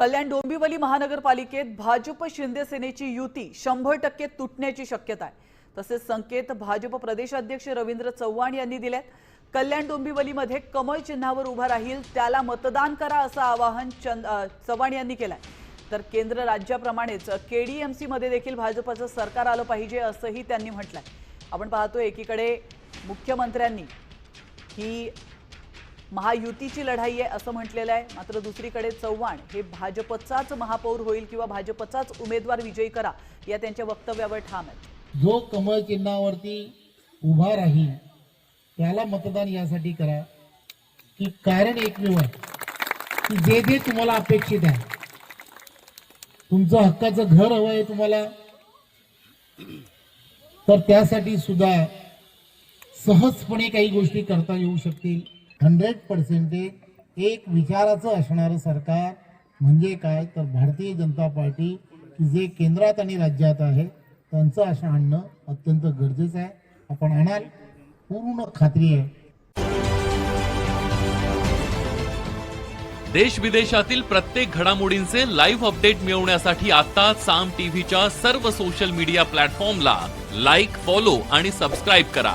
कल्याण डोंबिवली महानगरपालिकेत भाजप शिंदे सेनेची युती शंभर टक्के तुटण्याची शक्यता आहे. तसेच संकेत भाजप प्रदेशाध्यक्ष रवींद्र चव्हाण यांनी दिलेत. कल्याण डोंबिवलीमध्ये कमळ चिन्हावर उभा राहील त्याला मतदान करा असं आवाहन चंद चव्हाण यांनी केलंय. तर केंद्र राज्याप्रमाणेच केडीएमसी मध्ये देखील भाजपचं सरकार आलं पाहिजे असंही त्यांनी म्हटलंय. आपण पाहतोय एकीकडे मुख्यमंत्र्यांनी ही महायुतीची लढाई आहे असं म्हटलेलं आहे. मात्र दुसरीकडे चव्हाण हे भाजपचाच महापौर होईल किंवा भाजपचाच उमेदवार विजयी करा या त्यांच्या वक्तव्यावर ठाम आहेत. जो कमळ चिन्हावरती उभा राहील त्याला मतदान यासाठी करा. की कारण एकमेव की जे जे तुम्हाला अपेक्षित आहे. तुमचं हक्काचं घर हवं आहे तुम्हाला. तर त्यासाठी सुद्धा सहजपणे काही गोष्टी करता येऊ शकतील. हंड्रेड पर्सेंटेज एक विचाराचं असणारं सरकार म्हणजे काय? तर भारतीय जनता पार्टी की जे केंद्रात आणि राज्यात आहे त्यांचं असं आणणं अत्यंत गरजेचं आहे. आपण आणाल पूर्ण खात्री आहे. देश विदेशातील प्रत्येक घडामोडींचे लाईव्ह अपडेट मिळवण्यासाठी आता साम टीव्हीच्या सर्व सोशल मीडिया प्लॅटफॉर्मला लाईक फॉलो आणि सबस्क्राईब करा.